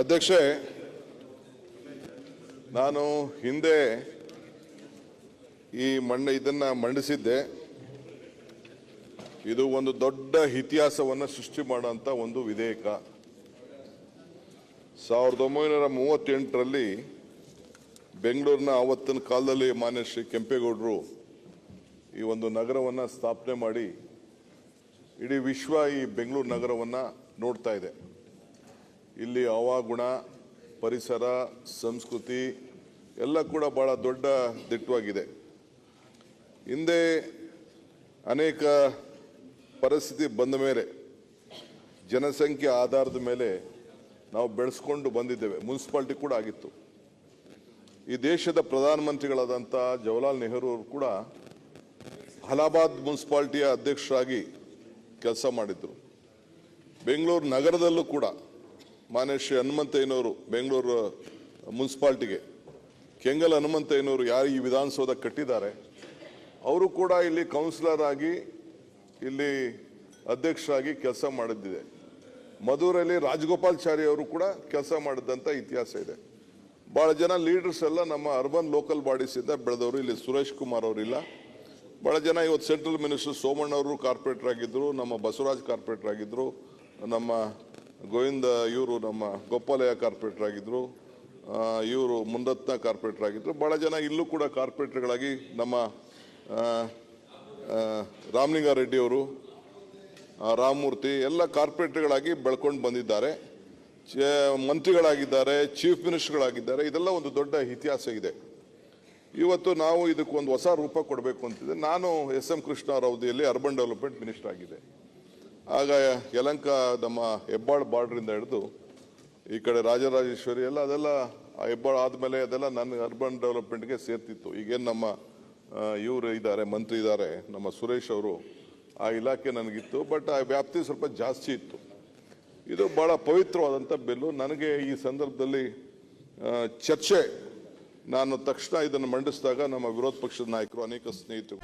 ಅಧ್ಯಕ್ಷೆ, ನಾನು ಹಿಂದೆ ಈ ಮಣ್ಣ ಇದನ್ನ ಮಂಡಿಸಿದ್ದೆ. ಇದು ಒಂದು ದೊಡ್ಡ ಇತಿಹಾಸವನ್ನು ಸೃಷ್ಟಿ ಮಾಡುವಂತ ಒಂದು ವಿಧೇಯಕ. ಸಾವಿರದ ಒಂಬೈನೂರ ಮೂವತ್ತೆಂಟರಲ್ಲಿ ಬೆಂಗಳೂರಿನ ಆವತ್ತಿನ ಕಾಲದಲ್ಲಿ ಮಾನ್ಯ ಶ್ರೀ ಕೆಂಪೇಗೌಡರು ಈ ಒಂದು ನಗರವನ್ನು ಸ್ಥಾಪನೆ ಮಾಡಿ ಇಡೀ ವಿಶ್ವ ಈ ಬೆಂಗಳೂರು ನಗರವನ್ನು ನೋಡ್ತಾ ಇದೆ. ಇಲ್ಲಿ ಹವಾಗುಣ ಪರಿಸರ, ಸಂಸ್ಕೃತಿ ಎಲ್ಲ ಕೂಡ ಭಾಳ ದೊಡ್ಡ ದಿಟ್ಟವಾಗಿದೆ. ಹಿಂದೆ ಅನೇಕ ಪರಿಸ್ಥಿತಿ ಬಂದ ಮೇಲೆ, ಜನಸಂಖ್ಯೆ ಆಧಾರದ ಮೇಲೆ ನಾವು ಬೆಳೆಸ್ಕೊಂಡು ಬಂದಿದ್ದೇವೆ. ಮುನ್ಸಿಪಾಲ್ಟಿ ಕೂಡ ಆಗಿತ್ತು. ಈ ದೇಶದ ಪ್ರಧಾನಮಂತ್ರಿಗಳಾದಂಥ ಜವಹರ್ಲಾಲ್ ನೆಹರು ಅವರು ಕೂಡ ಅಲಹಾಬಾದ್ ಮುನ್ಸಿಪಾಲ್ಟಿಯ ಅಧ್ಯಕ್ಷರಾಗಿ ಕೆಲಸ ಮಾಡಿದ್ದರು ಬೆಂಗಳೂರು ನಗರದಲ್ಲೂ ಕೂಡ ಮಾನ್ಯ ಶ್ರೀ ಹನುಮಂತಯ್ಯನವರು ಬೆಂಗಳೂರು ಮುನ್ಸಿಪಾಲ್ಟಿಗೆ. ಕೆಂಗಲ್ ಹನುಮಂತಯ್ಯನವರು ಯಾರು ಈ ವಿಧಾನಸೌಧ ಕಟ್ಟಿದ್ದಾರೆ, ಅವರು ಕೂಡ ಇಲ್ಲಿ ಕೌನ್ಸಿಲರ್ ಆಗಿ, ಇಲ್ಲಿ ಅಧ್ಯಕ್ಷರಾಗಿ ಕೆಲಸ ಮಾಡಿದ್ದಿದೆ. ಮಧುರಲ್ಲಿ ರಾಜಗೋಪಾಲ್ಚಾರಿ ಅವರು ಕೂಡ ಕೆಲಸ ಮಾಡಿದಂಥ ಇತಿಹಾಸ ಇದೆ. ಭಾಳ ಜನ ಲೀಡರ್ಸ್ ಎಲ್ಲ ನಮ್ಮ ಅರ್ಬನ್ ಲೋಕಲ್ ಬಾಡೀಸಿಂದ ಬೆಳೆದವರು, ಇಲ್ಲಿ ಸುರೇಶ್ ಕುಮಾರ್ ಅವರಿಲ್ಲ. ಭಾಳ ಜನ ಇವತ್ತು ಸೆಂಟ್ರಲ್ ಮಿನಿಸ್ಟರ್ ಸೋಮಣ್ಣ ಅವರು ಕಾರ್ಪೊರೇಟರ್ ಆಗಿದ್ದರು ನಮ್ಮ ಬಸವರಾಜ್ ಕಾರ್ಪೊರೇಟರ್ ಆಗಿದ್ದರು ನಮ್ಮ ಗೋವಿಂದ ಇವರು ನಮ್ಮ ಗೋಪಾಲಯ್ಯ ಕಾರ್ಪೊರೇಟರ್ ಆಗಿದ್ದರು ಇವರು ಮುಂದತ್ನ ಕಾರ್ಪೊರೇಟರ್ ಆಗಿದ್ದರು ಭಾಳ ಜನ ಇಲ್ಲೂ ಕೂಡ ಕಾರ್ಪೊರೇಟರ್ಗಳಾಗಿ ನಮ್ಮ ಆ, ಆ, ರಾಮಲಿಂಗಾರೆಡ್ಡಿ ಅವರು ಆ, ರಾಮಮೂರ್ತಿ ಎಲ್ಲ ಕಾರ್ಪೊರೇಟರ್ಗಳಾಗಿ ಬೆಳ್ಕೊಂಡು ಬಂದಿದ್ದಾರೆ. ಮಂತ್ರಿಗಳಾಗಿದ್ದಾರೆ ಚೀಫ್ ಮಿನಿಸ್ಟರ್ಗಳಾಗಿದ್ದಾರೆ ಇದೆಲ್ಲ ಒಂದು ದೊಡ್ಡ ಇತಿಹಾಸ ಇದೆ. ಇವತ್ತು ನಾವು ಇದಕ್ಕೊಂದು ಹೊಸ ರೂಪ ಕೊಡಬೇಕು ಅಂತಿದೆ. ನಾನು ಎಸ್ ಎಂ ಕೃಷ್ಣ ಅವರ ಅವಧಿಯಲ್ಲಿ ಅರ್ಬನ್ ಡೆವಲಪ್ಮೆಂಟ್ ಮಿನಿಸ್ಟರ್ ಆಗಿದ್ದೆ ಆಗ ಯಲಂಕ ನಮ್ಮ ಹೆಬ್ಬಾಳ್ ಬಾರ್ಡ್ರಿಂದ ಹಿಡಿದು ಈ ಕಡೆ ರಾಜರಾಜೇಶ್ವರಿ ಎಲ್ಲ ಅದೆಲ್ಲ ಹೆಬ್ಬಾಳ್ ಆದಮೇಲೆ ಅದೆಲ್ಲ ನನ್ನ ಅರ್ಬನ್ ಡೆವಲಪ್ಮೆಂಟ್ಗೆ ಸೇರ್ತಿತ್ತು. ಈಗೇನು ನಮ್ಮ ಇವರು ಇದ್ದಾರೆ, ಮಂತ್ರಿ ಇದ್ದಾರೆ, ನಮ್ಮ ಸುರೇಶ್ ಅವರು, ಆ ಇಲಾಖೆ ನನಗಿತ್ತು ಬಟ್ ಆ ವ್ಯಾಪ್ತಿ ಸ್ವಲ್ಪ ಜಾಸ್ತಿ ಇತ್ತು. ಇದು ಭಾಳ ಪವಿತ್ರವಾದಂಥ ಬಿಲ್ಲು. ನನಗೆ ಈ ಸಂದರ್ಭದಲ್ಲಿ ಚರ್ಚೆ. ನಾನು ತಕ್ಷಣ ಇದನ್ನು ಮಂಡಿಸಿದಾಗ ನಮ್ಮ ವಿರೋಧ ಪಕ್ಷದ ನಾಯಕರು ಅನೇಕ ಸ್ನೇಹಿತರು.